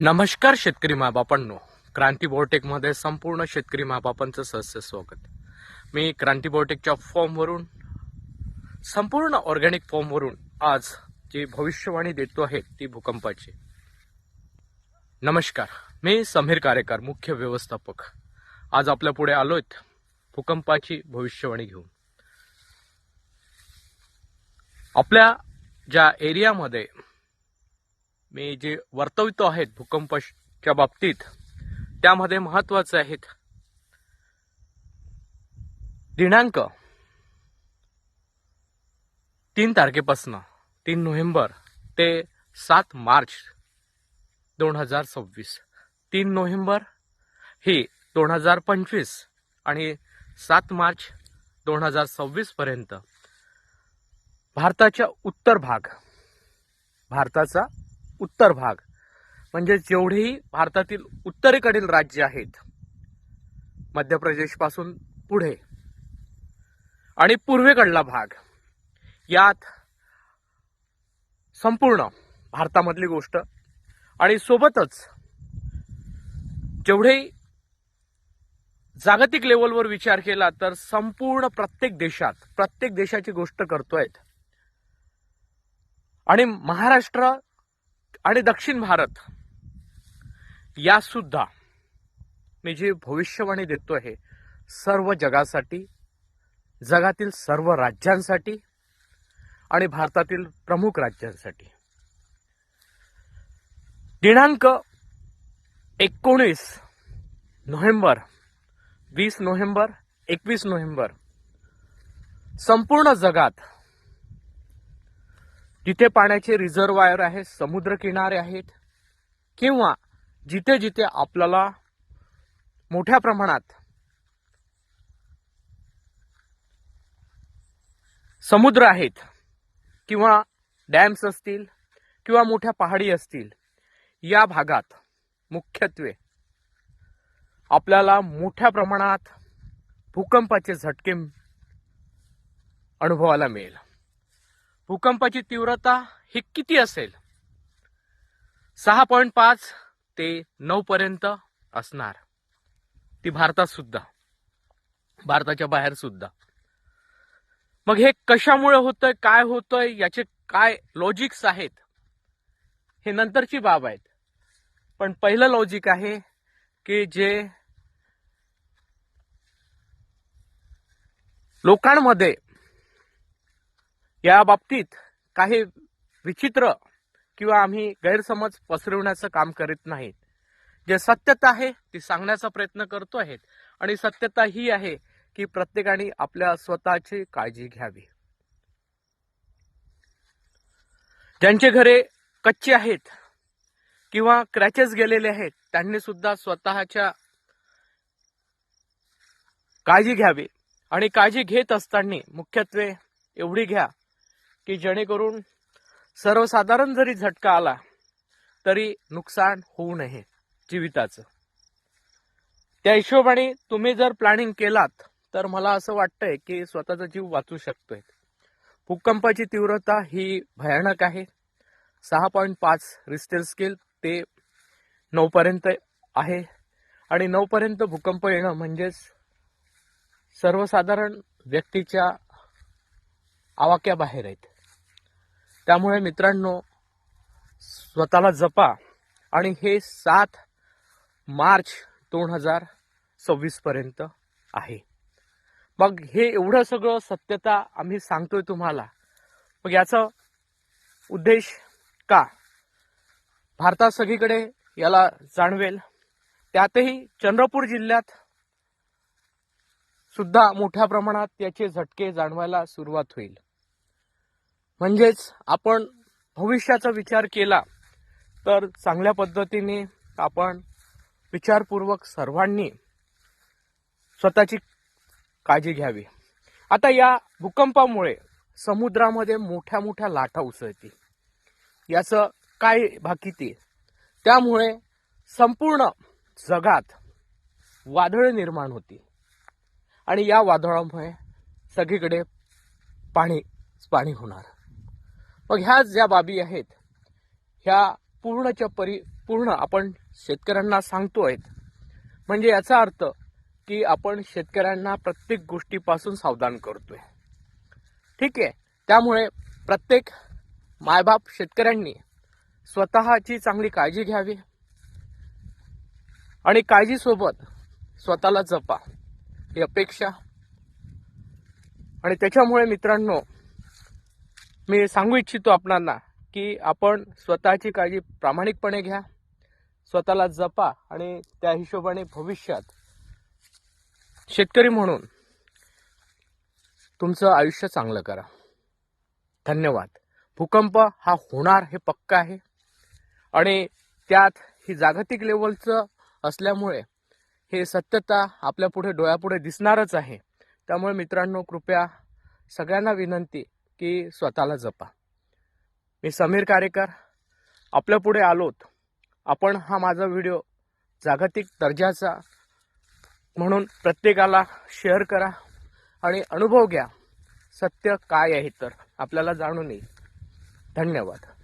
नमस्कार शेतकरी महाबापांनो क्रांती बोर्टेकमध्ये संपूर्ण शेतकरी महाबापांचं सहस्य स्वागत. मी क्रांती बोर्टेकच्या फॉर्मवरून संपूर्ण ऑर्गॅनिक फॉर्मवरून आज जी भविष्यवाणी देतो आहे ती भूकंपाची. नमस्कार. मी समीर कारेकर मुख्य व्यवस्थापक. आज आपल्या पुढे आलोयत भूकंपाची भविष्यवाणी घेऊन. आपल्या ज्या एरियामध्ये मी जे वर्तवितो आहेत भूकंपाच्या बाबतीत त्यामध्ये महत्त्वाचे आहेत. दिनांक तीन तारखेपासनं तीन नोव्हेंबर ते सात मार्च दोन हजार सव्वीस. तीन नोव्हेंबर ही दोन हजार पंचवीस आणि सात मार्च दोन हजार सव्वीसपर्यंत भारताच्या उत्तर भाग भारताचा उत्तर भाग. म्हणजे जेवढेही भारतातील उत्तरेकडील राज्य आहेत मध्य प्रदेशपासून पुढे आणि पूर्वेकडला भाग यात संपूर्ण भारतामधली गोष्ट आणि सोबतच जेवढेही जागतिक लेवलवर विचार केला तर संपूर्ण प्रत्येक देशात प्रत्येक देशाची गोष्ट करतोय आणि महाराष्ट्र आणि दक्षिण भारत या सुद्धा मी जी भविष्यवाणी देतो आहे सर्व जगासाठी जगातील सर्व राज्यांसाठी आणि भारतातील प्रमुख राज्यांसाठी. दिनांक एकोणीस नोव्हेंबर वीस नोव्हेंबर एकवीस नोव्हेंबर संपूर्ण जगात जिथे पाण्याचे रिझर्वायर आहेत समुद्र किनारे आहेत किंवा जिथे जिथे आपल्याला मोठ्या प्रमाणात समुद्र आहेत किंवा डॅम्स असतील किंवा मोठ्या पहाडी असतील या भागात मुख्यत्वे आपल्याला मोठ्या प्रमाणात भूकंपाचे झटके अनुभवायला मिळेल. भूकंपाची तीव्रता ही किती असेल? सहा पॉईंट पाच ते नऊ पर्यंत असणार. ती भारतात सुद्धा. भारताच्या बाहेर सुद्धा. मग हे कशामुळे होतंय काय होतंय याचे काय लॉजिक्स आहेत? हे नंतरची बाब आहेत. पण पहिलं लॉजिक आहे की जे लोकांमध्ये या बाबतीत काही विचित्र किंवा आम्ही गैरसमज पसरवण्याचं काम करीत नाहीत. जे सत्यता आहे ती सांगण्याचा प्रयत्न करतो आहेत आणि सत्यता ही आहे की प्रत्येकाने आपल्या स्वतःची काळजी घ्यावी. ज्यांचे घरे कच्चे आहेत किंवा क्रॅचेस गेलेले आहेत त्यांनी सुद्धा स्वतःच्या काळजी घ्यावी. आणि काळजी घेत असताना मुख्यत्वे एवढी घ्या की जेणेकरून सर्वसाधारण जरी झटका आला तरी नुकसान होऊ नये जीविताचं. त्या हिशोबाने तुम्ही जर प्लॅनिंग केलात तर मला असं वाटतंय की स्वतःचा जीव वाचू शकतोय. भूकंपाची तीव्रता ही भयानक आहे. सहा पॉईंट पाच रिस्टेल स्केल ते नऊपर्यंत आहे. आणि नऊपर्यंत भूकंप येणं म्हणजेच सर्वसाधारण व्यक्तीच्या आवाक्याबाहेर आहेत. त्यामुळे मित्रांनो स्वतःला जपा. आणि हे सात मार्च दोन हजार सव्वीस पर्यंत आहे. मग हे एवढं सगळं सत्यता आम्ही सांगतोय तुम्हाला. मग याचा उद्देश का? भारतात सगळीकडे याला जाणवेल. त्यातही चंद्रपूर जिल्ह्यात सुद्धा मोठ्या प्रमाणात त्याचे झटके जाणवायला सुरुवात होईल. म्हणजेच आपण भविष्याचा विचार केला तर चांगल्या पद्धतीने आपण विचारपूर्वक सर्वांनी स्वतःची काळजी घ्यावी. आता या भूकंपामुळे समुद्रामध्ये मोठ्या मोठ्या लाटा उसळतील. याचं काय भाकिती त्यामुळे संपूर्ण जगात वादळ निर्माण होती आणि या वादळामुळे सगळीकडे पाणी पाणी होणार. मग ह्या ज्या बाबी आहेत ह्या पूर्णच्या परी पूर्ण आपण शेतकऱ्यांना सांगतो आहेत. म्हणजे याचा अर्थ की आपण शेतकऱ्यांना प्रत्येक गोष्टीपासून सावधान करतोय. ठीक आहे? त्यामुळे प्रत्येक मायबाप शेतकऱ्यांनी स्वतःची चांगली काळजी घ्यावी आणि काळजीसोबत स्वतःला जपा. ही अपेक्षा. आणि त्याच्यामुळे मित्रांनो मी सांगू इच्छितो आपणांना की आपण स्वतःची काळजी प्रामाणिकपणे घ्या स्वतःला जपा आणि त्या हिशोबाने भविष्यात शेतकरी म्हणून तुमचं आयुष्य चांगलं करा. धन्यवाद. भूकंप हा होणार हे पक्का आहे आणि त्यात ही जागतिक लेवलचं असल्यामुळे हे सत्यता आपल्या पुढे डोळ्यापुढे दिसणारच आहे. त्यामुळे मित्रांनो कृपया सगळ्यांना विनंती की स्वतःला जपा. मी समीर कारेकर आपल्या पुढे आलोत. आपण हा माझा व्हिडिओ जागतिक दर्जाचा म्हणून प्रत्येकाला शेअर करा आणि अनुभव घ्या. सत्य काय आहे तर आपल्याला जाणून येईल. धन्यवाद.